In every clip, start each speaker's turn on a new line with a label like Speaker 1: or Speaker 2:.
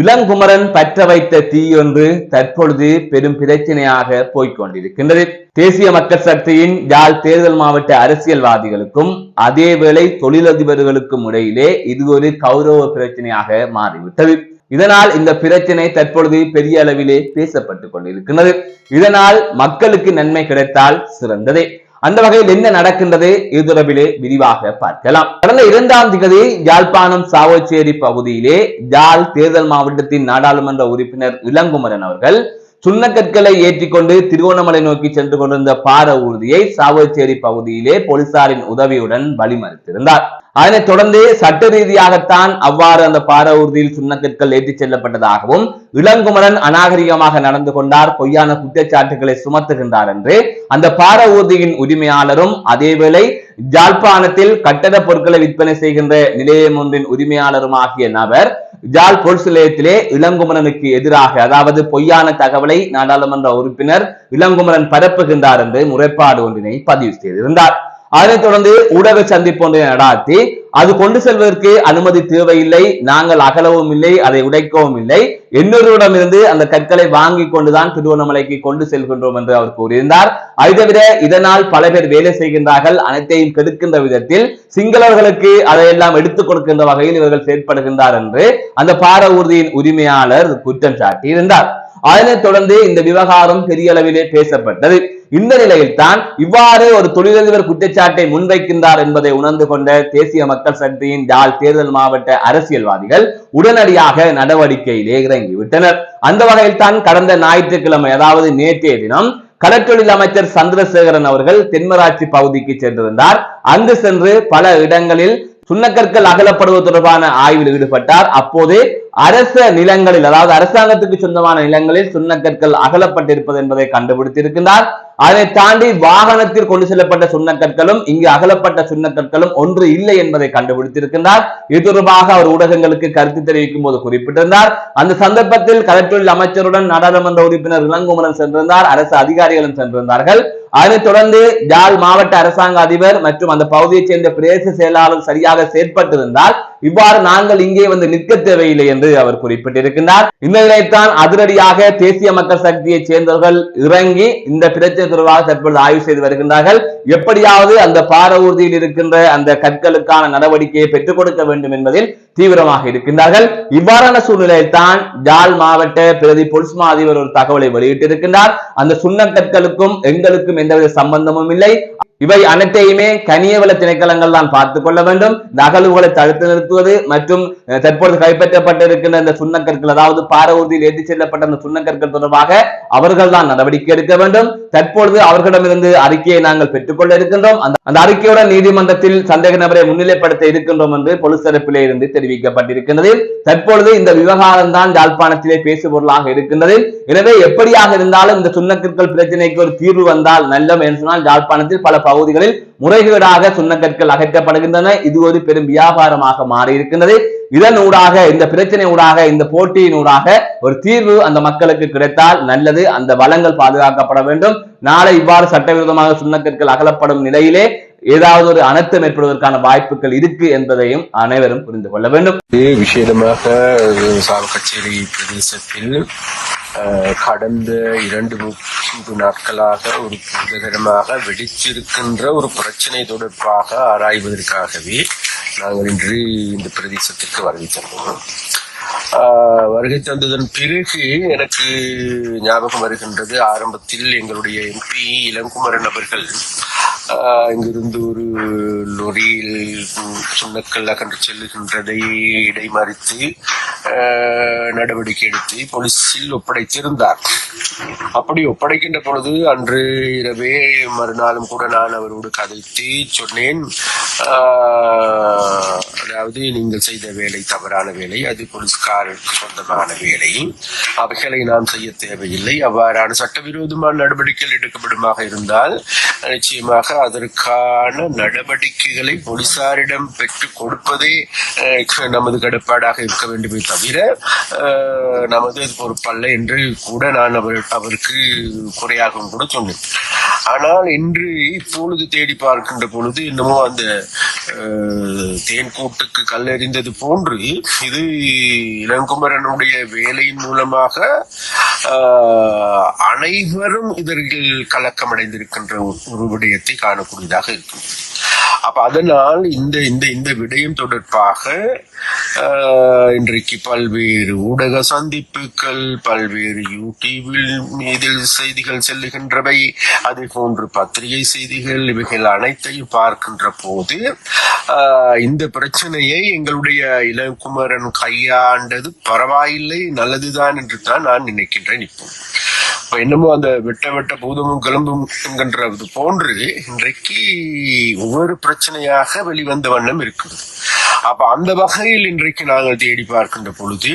Speaker 1: இளங்குமரன் பற்ற வைத்த தீயொன்று தற்பொழுது பெரும் பிரச்சனையாக போய்கொண்டிருக்கின்றது தேசிய மக்கள் சக்தியின் யாழ் தேர்தல் மாவட்ட அரசியல்வாதிகளுக்கும் அதேவேளை தொழிலதிபர்களுக்கும் இடையிலே இது ஒரு கௌரவ பிரச்சனையாக மாறிவிட்டது. இதனால் இந்த பிரச்சனை தற்பொழுது பெரிய அளவிலே பேசப்பட்டுக் கொண்டிருக்கின்றது. இதனால் மக்களுக்கு நன்மை கிடைத்தால் சிறந்ததே. அந்த வகையில் என்ன நடக்கின்றது? இது தொடர்பிலே விரிவாக பார்க்கலாம். கடந்த இரண்டாம் திகதி யாழ்ப்பாணம் சாவச்சேரி பகுதியிலே யாழ் தேர்தல் மாவட்டத்தின் நாடாளுமன்ற உறுப்பினர் இளங்குமரன் அவர்கள் சுண்ணக்கற்களை ஏற்றிக்கொண்டு திருவோணமலை நோக்கி சென்று கொண்டிருந்த பார ஊர்தியை சாவச்சேரி பகுதியிலே போலீசாரின் உதவியுடன் வழிமறித்திருந்தார். அதனைத் தொடர்ந்து சட்ட ரீதியாகத்தான் அவ்வாறு அந்த பார ஊர்தியில் சுண்ணக்கற்கள் ஏற்றிச் செல்லப்பட்டதாகவும் இளங்குமரன் அநாகரிகமாக நடந்து கொண்டார் பொய்யான குற்றச்சாட்டுகளை சுமத்துகின்றார் என்று அந்த பார ஊர்தியின் உரிமையாளரும் அதேவேளை ஜாழ்ப்பாணத்தில் கட்டட பொருட்களை விற்பனை செய்கின்ற நிலையம் ஒன்றின் உரிமையாளரும் ஆகிய நபர் ஜாழ் பொருள் நிலையத்திலே இளங்குமரனுக்கு எதிராக அதாவது பொய்யான தகவலை நாடாளுமன்ற உறுப்பினர் இளங்குமரன் பரப்புகின்றார் என்று முறைப்பாடு ஒன்றினை பதிவு செய்திருந்தார். அதனைத் தொடர்ந்து ஊடக சந்திப்பு ஒன்றை நடாத்தி அது கொண்டு செல்வதற்கு அனுமதி தேவையில்லை நாங்கள் அகலவும் இல்லை அதை உடைக்கவும் இல்லை. இன்னொருவரிடமிருந்து அந்த கற்களை வாங்கி கொண்டுதான் திருவண்ணாமலைக்கு கொண்டு செல்கின்றோம் என்று அவர் கூறியிருந்தார். அதை தவிர இதனால் பல பேர் வேலை செய்கின்றார்கள் அனைத்தையும் கெடுக்கின்ற விதத்தில் சிங்களவர்களுக்கு அதையெல்லாம் எடுத்துக் கொடுக்கின்ற வகையில் இவர்கள் செயற்படுகின்றார் என்று அந்த பார ஊர்தியின் உரிமையாளர் குற்றம் சாட்டியிருந்தார். அதனைத் தொடர்ந்து இந்த விவகாரம் பெரிய அளவிலே பேசப்பட்டது. இந்த நிலையில் தான் இவ்வாறு ஒரு தொழிலதிபர் குற்றச்சாட்டை முன்வைக்கின்றார் என்பதை உணர்ந்து கொண்ட தேசிய மக்கள் சக்தியின் யாழ் தேர்தல் மாவட்ட அரசியல்வாதிகள் உடனடியாக நடவடிக்கையிலே இறங்கிவிட்டனர். அந்த வகையில் தான் கடந்த ஞாயிற்றுக்கிழமை அதாவது நேற்றைய தினம் கடற்றொழில் அமைச்சர் சந்திரசேகரன் அவர்கள் தென்மராட்சி பகுதிக்கு சென்றிருந்தார். அங்கு சென்று பல இடங்களில் சுண்ணக்கற்கள் அகலப்படுவது தொடர்பான ஆய்வில் ஈடுபட்டார். அப்போது அரச நிலங்களில் அதாவது அரசாங்கத்துக்கு சொந்தமான நிலங்களில் சுண்ணக்கற்கள் அகலப்பட்டிருப்பது என்பதை கண்டுபிடித்திருக்கிறார் அதை தாண்டி வாகனத்தில் கொண்டு செல்லப்பட்ட சுண்ணக்கற்களும் இங்கு அகலப்பட்ட சுண்ணக்கற்களும் ஒன்று இல்லை என்பதை கண்டுபிடித்திருக்கின்றார். இது தொடர்பாக அவர் ஊடகங்களுக்கு கருத்து தெரிவிக்கும் போது குறிப்பிட்டிருந்தார். அந்த சந்தர்ப்பத்தில் கலெக்டரில் அமைச்சருடன் நாடாளுமன்ற உறுப்பினர் இளங்குமரன் சென்றிருந்தார். அரசு அதிகாரிகளும் சென்றிருந்தார்கள். அதனைத் தொடர்ந்து ஜாழ் மாவட்ட அரசாங்க அதிபர் மற்றும் அந்த பகுதியைச் சேர்ந்த பிரதேச செயலாளர் சரியாக செயற்பட்டிருந்தால் இவ்வாறு நாங்கள் இங்கே வந்து நிற்க தேவையில்லை என்று அவர் குறிப்பிட்டிருக்கின்றார். இந்த நிலையத்தான் அதிரடியாக தேசிய மக்கள் சக்தியைச் சேர்ந்தவர்கள் இறங்கி இந்த பிரச்சனை தொடர்பாக தற்பொழுது ஆய்வு செய்து வருகின்றார்கள். எப்படியாவது அந்த பார ஊர்தியில் இருக்கின்ற அந்த கற்களுக்கான நடவடிக்கையை பெற்றுக் கொடுக்க வேண்டும் என்பதில் தீவிரமாக இருக்கின்றார்கள். இவ்வாறான சூழ்நிலையில் தான் ஜாழ் மாவட்ட பிரதி பொலிஸ்மா அதிபர் ஒரு தகவலை வெளியிட்டிருக்கின்றார். அந்த சுண்ணக்கற்களுக்கும் எங்களுக்கும் எந்தவித சம்பந்தமும் இல்லை. இவை அனைத்தையுமே கனியவள திணைக்களங்கள் தான் பார்த்துக் கொள்ள வேண்டும். இந்த அகழ்வுகளை தடுத்து நிறுத்துவது மற்றும் தற்பொழுது கைப்பற்றப்பட்டிருக்கின்ற இந்த சுண்ணக்கற்கள் அதாவது பார ஊர்தியில் ஏற்றி செல்லப்பட்ட அந்த சுண்ணக்கற்கள் தொடர்பாக அவர்கள் தான் நடவடிக்கை எடுக்க வேண்டும். தற்பொழுது அவர்களிடமிருந்து அறிக்கையை நாங்கள் பெற்றுக்கொள்ள இருக்கின்றோம். அந்த அறிக்கையுடன் நீதிமன்றத்தில் சந்தேக நபரை முன்னிலைப்படுத்த இருக்கின்றோம் என்று பொலிஸ் தரப்பிலே இருந்து தெரிவிக்கப்பட்டிருக்கின்றது. தற்பொழுது இந்த விவகாரம் தான் யாழ்ப்பாணத்திலே பேசுபொருளாக இருக்கின்றது. எனவே எப்படியாக இருந்தாலும் இந்த சுண்ணக்கற்கள் பிரச்சனைக்கு ஒரு தீர்வு வந்தால் நல்லம் என்று சொன்னால் யாழ்ப்பாணத்தில் பல பகுதிகளில் முறைகேடாக சுண்ணக்கற்கள் அகற்றப்படுகின்றன. இது ஒரு பெரும் வியாபாரமாக மாறி இருக்கின்றது இதன் ஊடாக இந்த பிரச்சனை ஊடாக இந்த போட்டியின் ஊடாக ஒரு தீர்வு அந்த மக்களுக்கு கிடைத்தால் நல்லது. அந்த வளங்கள் பாதுகாக்கப்பட வேண்டும். நாளை இவ்வாறு சட்டவிரோதமாக சுண்ணக்கற்கள் அகலப்படும் நிலையிலே ஏதாவது ஒரு அனர்த்தம் ஏற்படுவதற்கான வாய்ப்புகள் இருக்கு என்பதையும் அனைவரும் புரிந்து கொள்ள வேண்டும்.
Speaker 2: விசேடமாக விஷயமாக பிரதேசத்தில் கடந்த இரண்டு மூன்று நாட்களாக ஒரு பூதகரமாக வெடிச்சிருக்கின்ற ஒரு பிரச்சனை தொடர்பாக ஆராய்வதற்காகவே நாங்கள் இன்று இந்த பிரதேசத்திற்கு வருகை தந்தோம். ஆஹ், வருகை தந்ததன் பிறகு எனக்கு ஞாபகம் வருகின்றது ஆரம்பத்தில் எங்களுடைய எம்பி இளங்குமரன் அவர்கள் இங்கிருந்து ஒரு லொரியில் ம், சுண்ணக்கல் அகன்று செல்லுகின்றதை இடைமறித்து நடவடிக்கை எடுத்து போலீஸில் ஒப்படைத்திருந்தார். அப்படி ஒப்படைக்கின்ற பொழுது அன்று இரவே மறுநாளும் கூட நான் அவரோடு கதைத்து சொன்னேன். ஆஹ், அதாவது நீங்கள் செய்த வேலை தவறான வேலை அது போலீஸ்காரருக்கு சொந்தமான வேலை. அவைகளை நாம் செய்ய தேவையில்லை. அவ்வாறான சட்டவிரோதமான நடவடிக்கைகள் எடுக்கப்படுமாக இருந்தால் நிச்சயமாக அதற்கான நடவடிக்கைகளை போலீசாரிடம் பெற்றுக் கொடுப்பதே நமது கடப்பாடாக இருக்க வேண்டுமே தவிர நமது ஒரு பொறுப்பல்ல என்று கூட நான் அவர் அவருக்கு குறையாகவும் கூட சொன்னேன். ஆனால் இன்று இப்பொழுது தேடி பார்க்கின்ற பொழுது என்னமோ அந்த தேன் கூட்டுக்கு கல் கல்லெறிந்தது போன்று இது இளங்குமரனுடைய வேலையின் மூலமாக அனைவரும் இதற்கு கலக்கமடைந்திருக்கின்ற ஒரு- ஒரு விடயத்தை காணக்கூடியதாக இருக்கும். அப்ப அதனால் இந்த இந்த இந்த விடயம் தொடர்பாக ஆஹ், இன்றைக்கு பல்வேறு ஊடக சந்திப்புகள் பல்வேறு யூடியூபில் இதில் செய்திகள் செல்லுகின்றவை. அதே போன்று பத்திரிகை செய்திகள் இவைகள் அனைத்தையும் பார்க்கின்ற போது இந்த பிரச்சனையை எங்களுடைய இளங்குமரன் கையாண்டது பரவாயில்லை நல்லதுதான் என்று தான் நான் நினைக்கின்றேன் இப்போ. என்னமோ அந்த வெட்ட வெட்ட பூதமும் கிளம்பும் என்கின்றது போன்று இன்றைக்கு ஒவ்வொரு பிரச்சனையாக வெளிவந்த வண்ணம் இருக்குது அப்ப அந்த வகையில் இன்றைக்கு நாங்கள் தேடி பார்க்கின்ற பொழுது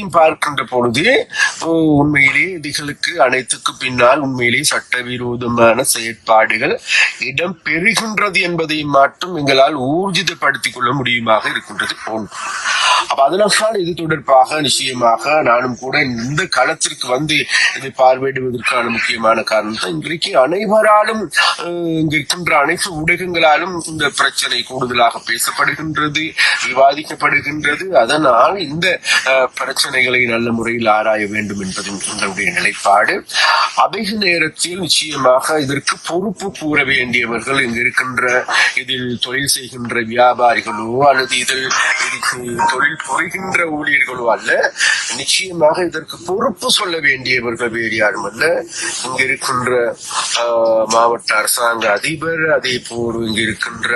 Speaker 2: பற்றியும் பார்க்கின்ற பொழுது ஓ, உண்மையிலே இதுகளுக்கு அனைத்துக்கு பின்னால் உண்மையிலே சட்டவிரோதமான செயற்பாடுகள் இடம் பெறுகின்றது என்பதை மட்டும் எங்களால் ஊர்ஜிதப்படுத்திக் கொள்ள முடியுமாக இருக்கின்றது போன்று. அப்ப அதனால் இது தொடர்பாக நிச்சயமாக நானும் கூட இந்த களத்திற்கு வந்து இதை பார்வையிடுவதற்கான முக்கியமான காரணம் தான் இன்றைக்கு அனைவராலும் இங்கு இருக்கின்ற அனைத்து ஊடகங்களாலும் இந்த பிரச்சனை கூடுதலாக பேசப்படுகின்றது விவாதிக்கப்படுகின்றது. அதனால் இந்த பிரச்சனை பிரச்சனைகளை நல்ல முறையில் ஆராய வேண்டும் என்பது எங்களுடைய நிலைப்பாடு. அதிக நேரத்தில் நிச்சயமாக இதற்கு பொறுப்பு கூற வேண்டியவர்கள் இங்கு இருக்கின்ற இதில் தொழில் செய்கின்ற வியாபாரிகளோ அல்லது இதில் தொழில் புரிகின்ற ஊழியர்களோ அல்ல. நிச்சயமாக இதற்கு பொறுப்பு சொல்ல வேண்டியவர்கள் வேறு யாரும் அல்ல. இங்க இருக்கின்ற மாவட்ட அரசாங்க அதிபர் அதே போல் இங்க இருக்கின்ற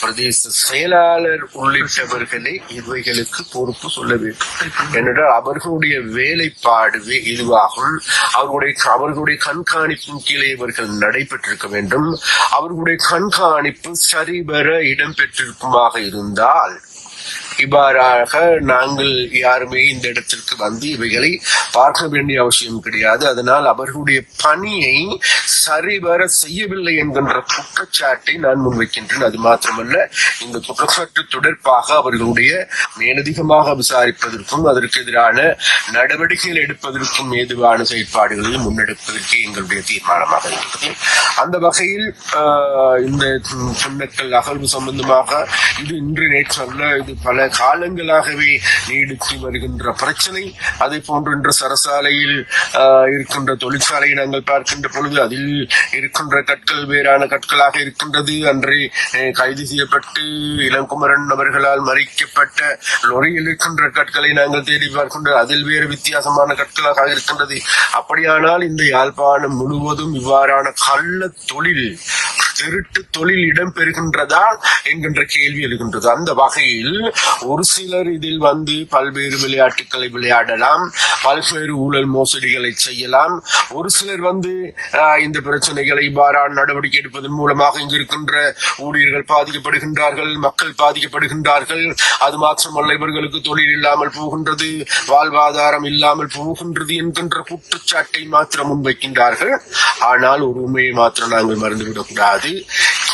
Speaker 2: பிரதேச செயலாளர் உள்ளிட்டவர்களே இவைகளுக்கு பொறுப்பு சொல்ல வேண்டும். ஏனென்றால் அவர்களுடைய வேலைப்பாடு இதுவாகும். அவர்களுடைய அவர்களுடைய கண்காணிப்பின் கீழே இவர்கள் நடைபெற்றிருக்க வேண்டும். அவர்களுடைய கண்காணிப்பு சரிவர இடம்பெற்றிருக்குமாக இருந்தால் இவ்வாறாக நாங்கள் யாருமே இந்த இடத்திற்கு வந்து இவைகளை பார்க்க வேண்டிய அவசியம் கிடையாது. அதனால் அவர்களுடைய பணியை சரிவர செய்யவில்லை என்கின்ற குற்றச்சாட்டை நான் முன்வைக்கின்றேன். அது மாத்திரமல்ல இந்த குற்றச்சாட்டு தொடர்பாக அவர்களுடைய மேலதிகமாக விசாரிப்பதற்கும் அதற்கு எதிரான நடவடிக்கைகள் எடுப்பதற்கும் ஏதுவான செயற்பாடுகளை முன்னெடுப்பதற்கு எங்களுடைய தீர்மானமாக இருக்கிறது. அந்த வகையில் இந்த சொன்னக்கள் அகழ்வு சம்பந்தமாக இது இன்று நேற்று அல்ல இது பல காலங்களாகவே நீடித்து வருகின்ற பிரச்சனை அதை போன்று இன்று சரசாலையில் இருக்கின்ற தொழிற்சாலையை நாங்கள் பார்க்கின்ற பொழுது அதில் இருக்கின்ற கற்கள் வேறான கற்களாக இருக்கின்றது. அன்று கைது செய்யப்பட்டு இளங்குமரன் அவர்களால் மறிக்கப்பட்ட லொரியில் இருக்கின்ற கற்களை நாங்கள் தேடி பார்க்கின்றோம் அதில் வேறு வித்தியாசமான கற்களாக இருக்கின்றது. அப்படியானால் இந்த யாழ்ப்பாணம் முழுவதும் இவ்வாறான கள்ள தொழில் திருட்டு தொழில் இடம்பெறுகின்றதா என்கின்ற கேள்வி எழுகின்றது. அந்த வகையில் ஒரு சிலர் இதில் வந்து பல்வேறு விளையாட்டுகளை விளையாடலாம் பல்வேறு ஊழல் மோசடிகளை செய்யலாம். ஒரு சிலர் வந்து இந்த பிரச்சனைகளை இவ்வாறான நடவடிக்கை எடுப்பதன் மூலமாக இங்கு இருக்கின்ற ஊழியர்கள் பாதிக்கப்படுகின்றார்கள் மக்கள் பாதிக்கப்படுகின்றார்கள். அது மாத்திரமல்ல இவர்களுக்கு தொழில் இல்லாமல் போகின்றது வாழ்வாதாரம் இல்லாமல் போகின்றது என்கின்ற குற்றச்சாட்டை மாத்திரம் முன்வைக்கின்றார்கள். ஆனால் ஒரு உண்மையை மாத்திரம் நாங்கள் மறந்துவிடக்கூடாது. ti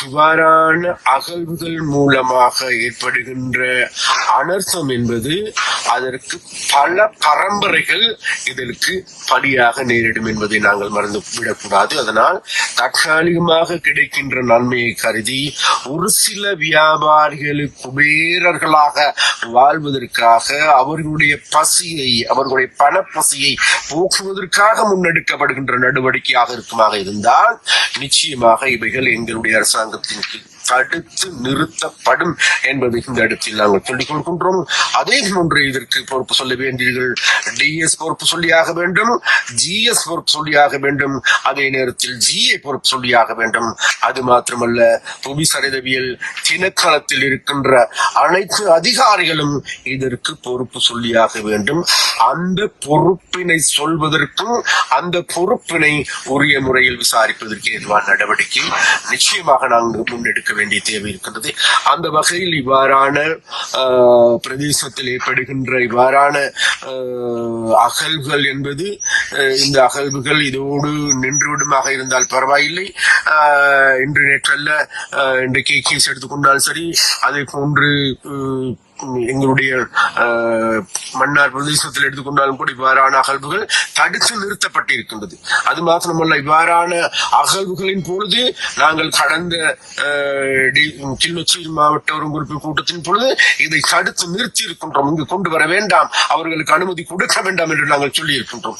Speaker 2: இவ்வாறான அகழ்வுகள் மூலமாக ஏற்படுகின்ற அனர்த்தம் என்பது அதற்கு பல பரம்பரைகள் இதற்கு படியாக நேரிடும் என்பதை நாங்கள் மறந்து விடக்கூடாது அதனால் தற்காலிகமாக கிடைக்கின்ற நன்மையை கருதி ஒரு சில வியாபாரிகளுக்கு குபேரர்களாக வாழ்வதற்காக அவர்களுடைய பசியை அவர்களுடைய பணப்பசியை போக்குவதற்காக முன்னெடுக்கப்படுகின்ற நடவடிக்கையாக இருக்குமாக இருந்தால் நிச்சயமாக இவைகள் எங்களுடைய அரசாங்கத்தின் கீழ் தடுத்து நிறுத்தப்படும் என்பதை இந்த இடத்தில் நாங்கள் சொல்லிக் கொள்கின்றோம் அதே போன்று இதற்கு பொறுப்பு சொல்ல வேண்டியீர்கள் டிஎஸ் பொறுப்பு சொல்லியாக வேண்டும் ஜிஎஸ் பொறுப்பு சொல்லியாக வேண்டும் அதே நேரத்தில் ஜிஏ பொறுப்பு சொல்லியாக வேண்டும். அது மாத்திரமல்ல புவி சரிதவியல் திணைக்களத்தில் இருக்கின்ற அனைத்து அதிகாரிகளும் இதற்கு பொறுப்பு சொல்லியாக வேண்டும். அந்த பொறுப்பினை சொல்வதற்கும் அந்த பொறுப்பினை உரிய முறையில் விசாரிப்பதற்கு ஏதுவான நடவடிக்கை நிச்சயமாக நாங்கள் முன்னெடுக்க வேண்டிய தேவை இருக்கின்றது. அந்த வகையில் இவ்வாறான பிரதேசத்தில் ஏற்படுகின்ற இவ்வாறான அகழ்வுகள் என்பது இந்த அகழ்வுகள் இதோடு நின்றுவிடுமாக இருந்தால் பரவாயில்லை. இன்று நேற்றல்ல இன்று இன்றைக்கு கேஸ் எடுத்துக்கொண்டாலும் சரி அதே போன்று எங்களுடைய மன்னார் பிரதேசத்தில் எடுத்துக்கொண்டாலும் கூட இவ்வாறான அகழ்வுகள் தடுத்து நிறுத்தப்பட்டிருக்கின்றது. அது மாத்திரமல்ல இவ்வாறான அகழ்வுகளின் பொழுது நாங்கள் கடந்த ஆஹ், டி- கிளிநொச்சி மாவட்ட ஒருங்கிணைப்பு கூட்டத்தின் பொழுது இதை தடுத்து நிறுத்தி இருக்கின்றோம் இங்கு கொண்டு வர வேண்டாம். அவர்களுக்கு அனுமதி கொடுக்க வேண்டாம் என்று நாங்கள் சொல்லியிருக்கின்றோம்.